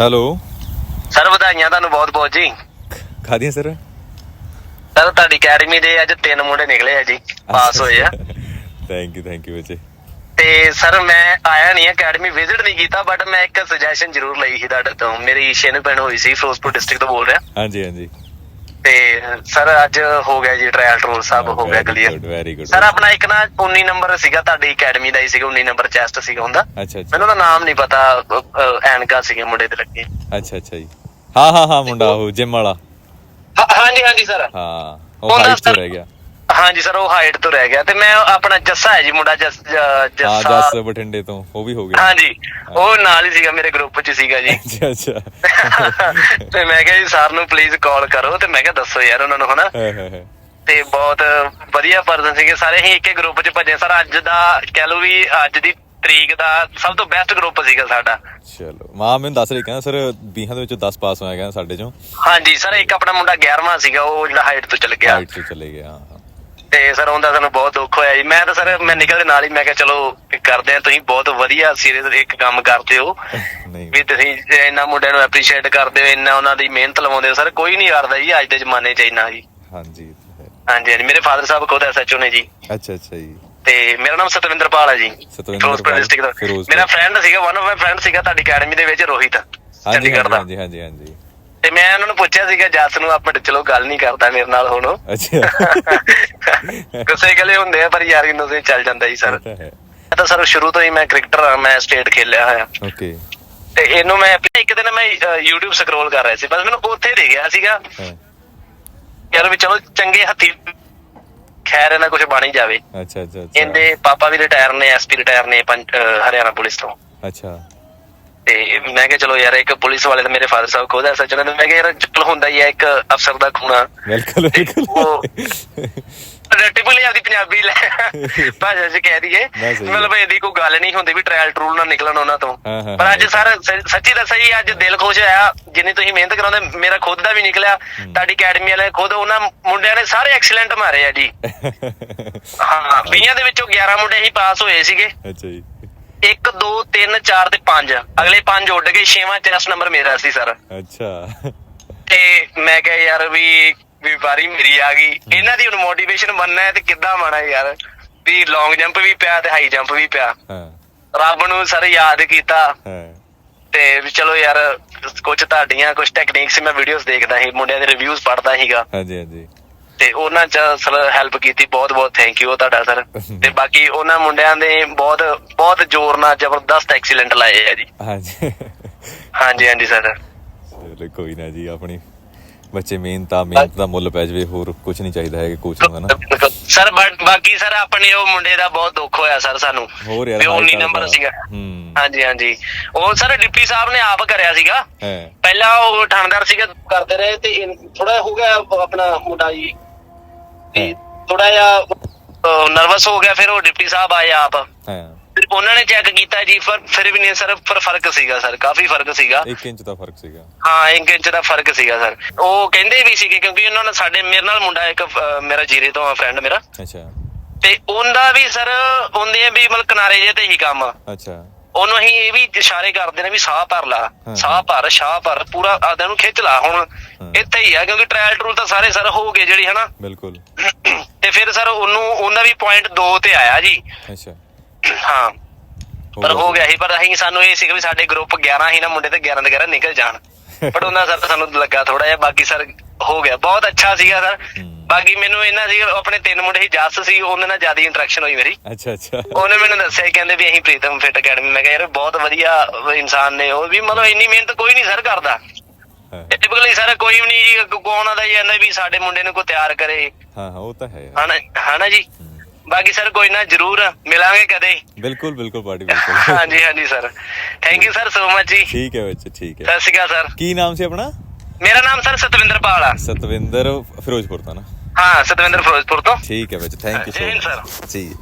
Hello. Sir ਵਧਾਈਆਂ ਤੁਹਾਨੂੰ ਬਹੁਤ ਬਹੁਤ ਜੀ। ਖਾਦੀਆਂ ਸਰ? ਸਰ ਤੁਹਾਡੀ ਅਕੈਡਮੀ ਦੇ ਅੱਜ ਤਿੰਨ ਮੁੰਡੇ ਨਿਕਲੇ ਆ ਜੀ। ਪਾਸ ਹੋਏ ਆ। ਥੈਂਕ ਯੂ ਥੈਂਕ ਯੂ ਬੱਚੇ। ਤੇ ਸਰ ਮੈਂ ਆਇਆ ਨਹੀਂ ਅਕੈਡਮੀ ਵਿਜ਼ਿਟ ਨਹੀਂ ਕੀਤਾ ਬਟ ਮੈਂ ਇੱਕ ਸੁਜੈਸ਼ਨ ਜ਼ਰੂਰ ਲਈ ਸੀ ਤੁਹਾਡੇ ਤੋਂ। ਮੇਰੀ ਛੇਨ ਪੈਣ ਹੋਈ ਸੀ ਫਿਰੋਜ਼ਪੁਰ ਡਿਸਟ੍ਰਿਕਟ ਤੋਂ ਬੋਲ ਰਿਹਾ। ਹਾਂਜੀ ਹਾਂਜੀ। ਤੇ ਸਰ ਅੱਜ ਹੋ ਗਿਆ ਜੀ ਟ੍ਰਾਇਲ ਟਰੂਲ ਸਭ ਹੋ ਗਿਆ ਕਲੀਅਰ ਵੈਰੀ ਗੁੱਡ ਸਰ ਆਪਣਾ ਇੱਕ ਨਾ 19 ਨੰਬਰ ਸੀਗਾ ਤੁਹਾਡੀ ਅਕੈਡਮੀ ਦਾ ਹੀ ਸੀਗਾ 19 ਨੰਬਰ ਚੈਸਟ ਸੀਗਾ ਹੁੰਦਾ ਮੈਨੂੰ ਉਹਦਾ ਨਾਮ ਨਹੀਂ ਪਤਾ ਐਨਕਾ ਸੀਗੇ ਮੁੰਡੇ ਤੇ ਲੱਗੇ। ਅੱਛਾ ਅੱਛਾ ਜੀ। ਹਾਂ ਹਾਂ ਹਾਂ ਮੁੰਡਾ ਉਹ ਜਿਮ ਵਾਲਾ। ਹਾਂ- ਹਾਂਜੀ ਹਾਂਜੀ ਸਰ। ਹਾਂ ਉਹ ਹਾਈਟ ਰਹਿ ਗਿਆ। ਹਾਂਜੀ ਸਰ ਉਹ ਹਾਈਟ ਤੋਂ ਰਹਿ ਗਿਆ ਤੇ ਮੈਂ ਆਪਣਾ ਜੱਸਾ ਹੈ ਜੀ ਮੁੰਡਾ ਜੱਸ ਜ- ਹਾਂ ਜੱਸਾ ਜਸ ਬਠਿੰਡੇ ਤੋਂ ਉਹ ਵੀ ਹੋ ਗਿਆ। ਹਾਂਜੀ ਉਹ ਨਾਲ ਹੀ ਸੀਗਾ ਮੇਰੇ ਗਰੁੱਪ 'ਚ ਸੀਗਾ ਜੀ। ਅੱਛਾ ਅੱਛਾ। ਤੇ ਮੈਂ ਕਿਹਾ ਜੀ ਸਰ ਨੂੰ ਪਲੀਜ਼ ਕਾਲ ਕਰੋ ਤੇ ਮੈਂ ਕਿਹਾ ਦੱਸੋ ਯਾਰ ਉਹਨਾਂ ਨੂੰ ਹਨਾ? ਹਾਂ, ਹਾਂ, ਹਾਂ। ਤੇ ਬਹੁਤ ਵਧੀਆ ਪਰਸਨ ਸੀਗੇ ਸਾਰੇ ਹੀ ਇੱਕੇ ਗਰੁੱਪ 'ਚ ਭੱਜੇ। ਸਰ ਅੱਜ ਦਾ ਕਹਿ ਲਓ ਵੀ ਅੱਜ ਦੀ ਤਰੀਕ ਦਾ ਸਭ ਤੋਂ ਬੈਸਟ ਗਰੁੱਪ ਸੀਗਾ ਸਾਡਾ। ਚਲੋ। ਮਾਂ ਮੈਨੂੰ ਦੱਸ ਰਹੀ ਕਹਿੰਦਾ ਸਰ 20 ਦੇ ਵਿੱਚੋਂ 10 ਪਾਸ ਹੋਇਆ ਗਿਆ ਸਾਡੇ ਚੋਂ। ਹਾਂਜੀ ਸਰ ਇੱਕ ਆਪਣਾ ਮੁੰਡਾ 11ਵਾਂ ਸੀਗਾ ਉਹ ਜਿਹੜਾ ਹਾਈਟ ਤੋਂ ਚਲ ਗਿਆ। ਹਾਈਟ ਤੋਂ ਚਲੇ ਗਿਆ ਹਾਂ। ਤੇ ਸਰ ਉਹਦਾ ਸਾਨੂੰ ਬਹੁਤ ਦੁੱਖ ਹੋਇਆ ਜੀ। ਮੈਂ ਤਾਂ ਸਰ ਮੈਂ ਨਿਕਲਦੇ ਨਾਲ ਹੀ ਮੈਂ ਕਿਹਾ ਚਲੋ ਕਰਦੇ ਆ ਤੁਸੀਂ ਬਹੁਤ ਵਧੀਆ ਸੀਰੀਅਸ ਇੱਕ ਕੰਮ ਕਰਦੇ ਹੋ। ਨਹੀਂ। ਵੀ ਤੁਸੀਂ ਇੰਨਾ ਮੁੰਡਿਆਂ ਨੂੰ ਐਪਰੀਸ਼ੀਏਟ ਕਰਦੇ ਹੋ ਇੰਨਾ ਉਹਨਾਂ ਦੀ ਮਿਹਨਤ ਲਵਾਉਂਦੇ ਹੋ। ਸਰ ਕੋਈ ਨਹੀਂ ਕਰਦਾ ਜੀ ਅੱਜ ਦੇ ਜ਼ਮਾਨੇ 'ਚ ਇੰਨਾ ਜੀ ਹਾਂਜੀ। ਹਾਂਜੀ ਹਾਂਜੀ। ਮੇਰੇ ਫਾਦਰ ਸਾਹਿਬ ਖੁਦ ਐਸਐਚਓ ਨੇ ਜੀ। ਅੱਛਾ ਅੱਛਾ ਜੀ। ਤੇ ਮੇਰਾ ਨਾਮ ਸਤਵਿੰਦਰ ਪਾਲ ਹੈ ਜੀ। ਸਤਵਿੰਦਰ ਫਿਰੋਜ਼ਪੁਰ ਪਾਲ, district ਦਾ। ਮੇਰਾ ਫਰੈਂਡ ਸੀਗਾ ਵਨ ਆਫ ਮਾਈ ਫਰੈਂਡ ਸੀਗਾ ਤੁਹਾਡੀ ਅਕੈਡਮੀ ਦੇ ਵਿੱਚ ਰੋਹਿਤ ਹਾਂਜੀ ਚੰਡੀਗੜ੍ਹ ਦਾ। ਹਾਂਜੀ ਹਾਂਜੀ ਹਾਂਜੀ। ਤੇ ਮੈਂ ਉਹਨਾਂ ਨੂੰ ਪੁੱਛਿਆ ਸੀਗਾ ਜੱਸ ਨੂੰ ਆਪਾਂ ਚਲੋ ਗੱਲ ਨਹੀਂ ਕਰਦਾ ਮੇਰੇ ਨਾਲ ਹੁਣ। ਅੱਛਾ। ਗੁੱਸੇ ਗਲੇ ਹੁੰਦੇ ਆ ਪਰ ਯਾਰੀ ਨੂੰ ਤੇ ਚੱਲ ਜਾਂਦਾ ਜੀ ਸਰ। ਹੈ। ਮੈਂ ਤਾਂ ਸਰ ਸ਼ੁਰੂ ਤੋਂ ਹੀ ਮੈਂ ਕ੍ਰਿਕਟਰ ਆ ਮੈਂ ਸਟੇਟ ਖੇਲਿਆ ਹੋਇਆ। ਓਕੇ। ਤੇ ਇਹਨੂੰ ਮੈਂ ਇੱਕ ਦਿਨ ਮੈਂ ਅਹ, YouTube ਸਕਰੋਲ ਕਰ ਰਿਹਾ ਸੀ ਬਸ ਮੈਨੂੰ ਉੱਥੇ ਦੇ ਗਿਆ ਸੀਗਾ। ਹਾਂ। ਯਾਰ ਵੀ ਚਲੋ ਚੰਗੇ ਹੱਥੀ ਖੈਰ ਇਹਨਾਂ ਕੁਝ ਬਣ ਹੀ ਜਾਵੇ। ਅੱਛਾ ਅੱਛਾ ਅੱਛਾ। ਇਹਦੇ ਪਾਪਾ ਵੀ ਰਿਟਾਇਰ ਨੇ ਐਸਪੀ ਰਿਟਾਇਰ ਨੇ ਪੰਜ- ਅਹ, ਹਰਿਆਣਾ ਪੁਲਿਸ ਤੋਂ। ਅੱਛਾ। ਤੇ ਮੈਂ ਕਿਹਾ ਚਲੋ ਯਾਰ ਇੱਕ ਪੁਲਿਸ ਵਾਲੇ ਤਾਂ ਮੇਰੇ ਫਾਦਰ ਸਾਹਿਬ ਖੁਦ ਐ ਸੱਚਣਾ ਮੈਂ ਕਿਹਾ ਯਾਰ ਚਲ ਹੁੰਦਾ ਹੀ ਹੈ ਇੱਕ ਅਫਸਰ ਦਾ ਖੂਨਾ ਬਿਲਕੁਲ। ਉਹ- ਬਿਲਕੁਲ ਟਿਪਲੀ ਆਪਦੀ ਪੰਜਾਬੀ ਲੈ। ਭਾਸ਼ਾ ਚ ਕਹਿ ਦਈਏ। ਮਤਲਬ ਇਹਦੀ ਕੋਈ ਗੱਲ ਨਹੀਂ ਹੁੰਦੀ ਵੀ ਟ੍ਰਾਇਲ ਟਰੂਲ ਨਾ ਨਿਕਲਣ ਉਹਨਾਂ ਤੋਂ। ਪਰ ਅੱਜ। ਸਰ ਸੱਚੀ ਦੱਸਾਂ ਜੀ ਅੱਜ ਦਿਲ ਖੁਸ਼ ਹੋਇਆ। ਜਿੰਨੀ ਤੁਸੀਂ ਮਿਹਨਤ ਕਰਾਉਂਦੇ ਮੇਰਾ ਖੁਦ ਦਾ ਵੀ ਨਿਕਲਿਆ। ਤੁਹਾਡੀ ਅਕੈਡਮੀ ਵਾਲੇ ਖੁਦ ਉਹਨਾਂ ਮੁੰਡਿਆਂ ਨੇ ਸਾਰੇ ਐਕਸਲੈਂਟ ਮਾਰੇ ਆ ਜੀ। ਹਾਂ 20 ਦੇ ਵਿੱਚੋਂ 11 ਮੁੰਡੇ ਹੀ ਪਾਸ ਹੋਏ ਸੀਗੇ। ਅੱਛਾ ਜੀ। 1 2 3 4 ਤੇ 5 ਅਗਲੇ 5 ਉੱਡ ਗਏ। 6ਵਾਂ ਚੈਸ ਨੰਬਰ ਮੇਰਾ ਸੀ ਸਰ। ਅੱਛਾ। ਤੇ ਮੈਂ ਕਿਹਾ ਯਾਰ ਵੀ ਵੀ ਵਾਰੀ ਮੇਰੀ ਆ ਗਈ। ਇਹਨਾਂ ਦੀ ਹੁਣ ਮੋਟੀਵੇਸ਼ਨ ਬਣਨਾ ਹੈ ਤੇ ਕਿੱਦਾਂ ਮਾਣਾ ਯਾਰ? ਵੀ ਲੌਂਗ ਜੰਪ ਵੀ ਪਿਆ ਤੇ ਹਾਈ ਜੰਪ ਵੀ ਪਿਆ। ਹਾਂ। ਰੱਬ ਨੂੰ ਸਰ ਯਾਦ ਕੀਤਾ। ਹਾਂ। ਤੇ ਵੀ ਚਲੋ ਯਾਰ ਕੁਝ ਤੁਹਾਡੀਆਂ ਕੁਝ ਟੈਕਨੀਕਸ ਮੈਂ ਵੀਡੀਓਜ਼ ਦੇਖਦਾ ਸੀ ਮੁੰਡਿਆਂ ਦੇ ਰਿਵਿਊਜ਼ ਪੜ੍ਹਦਾ ਸੀਗਾ। ਹਾਂਜੀ ਹਾਂਜੀ। ਤੇ ਉਹਨਾਂ ਚ ਸਰ ਹੈਲਪ ਕੀਤੀ ਬਹੁਤ ਬਹੁਤ ਥੈਂਕ ਯੂ ਤੁਹਾਡਾ ਸਰ। ਤੇ ਬਾਕੀ ਉਹਨਾਂ ਮੁੰਡਿਆਂ ਦੇ ਬਹੁਤ ਬਹੁਤ ਜ਼ੋਰ ਨਾਲ ਜ਼ਬਰਦਸਤ ਐਕਸੀਲੈਂਟ ਲਾਏ ਆ ਜੀ। ਹਾਂਜੀ। ਹਾਂਜੀ ਹਾਂਜੀ ਸਰ। ਕੋਈ ਨਾ ਜੀ ਆਪਣੀ ਬੱਚੇ ਮਿਹਨਤਾਂ ਮਿਹਨਤ ਦਾ ਮੁੱਲ ਪੈ ਜਾਵੇ ਹੋਰ ਕੁਝ ਨਹੀਂ ਚਾਹੀਦਾ ਹੈ ਕਿ ਕੋਚ ਨੂੰ। ਹਨਾ ਸਰ ਬਾਕੀ ਸਰ ਆਪਣੇ ਉਹ ਮੁੰਡੇ ਦਾ ਬਹੁਤ ਦੁੱਖ ਹੋਇਆ ਸਰ ਸਾਨੂੰ। ਹੋਰ ਯਾਰ ਵੀ ਉਹ ਹਾਈ 19 ਕਾਰਡ ਨੰਬਰ। ਸੀਗਾ। ਹਾਂਜੀ ਹਾਂਜੀ। ਉਹ ਸਰ ਡਿਪਟੀ ਸਾਹਿਬ ਨੇ ਆਪ ਕਰਿਆ ਸੀਗਾ। ਪਹਿਲਾਂ ਉਹ ਥਾਣੇਦਾਰ ਸੀਗਾ ਕਰਦੇ ਰਹੇ ਤੇ ਥੋੜਾ ਹੋ ਗਿਆ ਆਪਣਾ ਮੁੰਡਾ ਜੀ। ਥੋੜਾ ਜਿਹਾ ਨਰਵਸ ਹੋ ਗਿਆ ਫਿਰ ਉਹ ਡਿਪਟੀ ਸਾਹਿਬ ਆਏ ਆਪ। ਹਾਂ। ਫਿਰ ਉਹਨਾਂ ਨੇ ਚੈੱਕ ਕੀਤਾ ਜੀ ਪਰ ਫਿਰ ਵੀ ਨਹੀਂ ਸਰ ਪਰ ਫ਼ਰਕ ਸੀਗਾ ਸਰ ਕਾਫੀ ਫ਼ਰਕ ਸੀਗਾ। 1 ਇੰਚ ਦਾ ਫ਼ਰਕ ਸੀਗਾ। ਹਾਂ ਇੱਕ ਇੰਚ ਦਾ ਫ਼ਰਕ ਸੀਗਾ ਸਰ। ਉਹ ਕਹਿੰਦੇ ਵੀ ਸੀਗੇ ਕਿਉਂਕਿ ਉਹਨਾਂ ਨੇ ਸਾਡੇ ਮੇਰੇ ਨਾਲ ਮੁੰਡਾ ਇੱਕ ਅਹ, ਮੇਰਾ ਜੀਰੇ ਤੋਂ ਫਰੈਂਡ ਮੇਰਾ। ਅੱਛਾ। ਤੇ ਉਹਦਾ ਵੀ ਸਰ ਉਹਦੇ ਵੀ ਮਤਲਬ ਕਿਨਾਰੇ ਜੇ ਤੇ ਹੀ ਕੰਮ। ਅੱਛਾ। ਉਹਨੂੰ ਅਸੀਂ ਇਹ ਵੀ ਇਸ਼ਾਰੇ ਕਰਦੇ ਨੇ ਵੀ ਸਾਹ ਭਰ ਲਾ ਹਾਂ। ਸਾਹ ਭਰ ਸ਼ਾਹ ਭਰ ਪੂਰਾ ਆਦਿਆਂ ਨੂੰ ਖਿੱਚ ਲਾ ਹੁਣ। ਇੱਥੇ ਹੀ ਆ ਕਿਉਂਕਿ ਟ੍ਰਾਇਲ ਟਰੂਲ ਤਾਂ ਸਾਰੇ ਸਰ ਹੋ ਗਏ ਜਿਹੜੀ ਹਨਾ। ਬਿਲਕੁਲ। ਤੇ ਫਿਰ ਸਰ ਉਹਨੂੰ ਉਹਦਾ ਵੀ ਪੁਆਇੰਟ 2 ਤੇ ਆਇਆ ਜੀ। ਅੱਛਾ। ਹਾਂ। ਪਰ ਹੋ ਗਿਆ ਸੀ ਪਰ ਅਸੀਂ ਸਾਨੂੰ ਇਹ ਸੀ ਵੀ ਸਾਡੇ ਗਰੁੱਪ 11 ਸੀ ਨਾ ਮੁੰਡੇ ਤੇ 11 ਦੇ 11 ਨਿਕਲ ਜਾਣ। ਪਰ ਉਹਨਾਂ ਸਰ ਸਾਨੂੰ ਲੱਗਾ ਥੋੜਾ ਜਿਹਾ ਬਾਕੀ ਸਰ ਹੋ ਗਿਆ। ਬਹੁਤ ਅੱਛਾ ਸੀਗਾ ਸਰ। ਹੂੰ। ਬਾਕੀ ਮੈਨੂੰ ਇਹਨਾਂ ਸੀ ਆਪਣੇ ਤਿੰਨ ਮੁੰਡੇ ਸੀ ਜੱਸ ਸੀ ਉਹਨਾਂ ਨਾਲ ਜ਼ਿਆਦਾ ਇੰਟਰੈਕਸ਼ਨ ਹੋਈ ਮੇਰੀ। ਅੱਛਾ ਅੱਛਾ। ਉਹਨੇ ਮੈਨੂੰ ਦੱਸਿਆ ਕਹਿੰਦੇ ਵੀ ਅਸੀਂ ਪ੍ਰੀਤਮ ਫਿਟ ਅਕੈਡਮੀ ਮੈਂ ਕਿਹਾ ਯਾਰ ਬਹੁਤ ਵਧੀਆ ਇਨਸਾਨ ਨੇ ਉਹ ਵੀ ਮਤਲਬ ਇੰਨੀ ਮਿਹਨਤ ਕੋਈ ਨਹੀਂ ਸਰ ਕਰਦਾ। ਹਾਂ। ਟਿਪਕਲੀ ਸਰ ਕੋਈ ਵੀ ਨਹੀਂ ਜੀ ਕੋਣ ਆਦਾ ਜਾਂਦਾ ਵੀ ਸਾਡੇ ਮੁੰਡੇ ਨੂੰ ਕੋਈ ਤਿਆਰ ਕਰੇ। ਹਾਂ ਹਾਂ, ਉਹ ਤਾਂ ਹੈ। ਹਨਾ ਹਨਾ ਜੀ? ਬਾਕੀ ਸਰ ਕੋਈ ਨਾ ਜਰੂਰ ਮਿਲਾਂਗੇ ਕਦੇ। ਬਿਲਕੁਲ ਬਿਲਕੁਲ ਪਾਰਟੀ ਬਿਲਕੁਲ। ਹਾਂਜੀ ਹਾਂਜੀ sir. Thank you sir so much ਜੀ। ਠੀਕ ਹੈ ਬੱਚੇ ਠੀਕ ਹੈ। ਸਤਿ ਸ਼੍ਰੀ ਅਕਾਲ ਸਰ। ਕੀ ਨਾਮ ਸੀ ਆਪਣਾ? ਮੇਰਾ ਨਾਮ ਸਰ ਸਤਵਿੰਦਰ ਪਾਲ ਆ। ਸਤਵਿੰਦਰ ਫਿਰੋਜ਼ਪੁਰ ਤੋਂ ਨਾ। ਹਾਂ ਸਤਵਿੰਦਰ ਫਿਰੋਜ਼ਪੁਰ ਤੋਂ। ਠੀਕ ਹੈ ਬੱਚੇ ਥੈਂਕ ਯੂ ਸੋ। ਮਚ ਜੀ।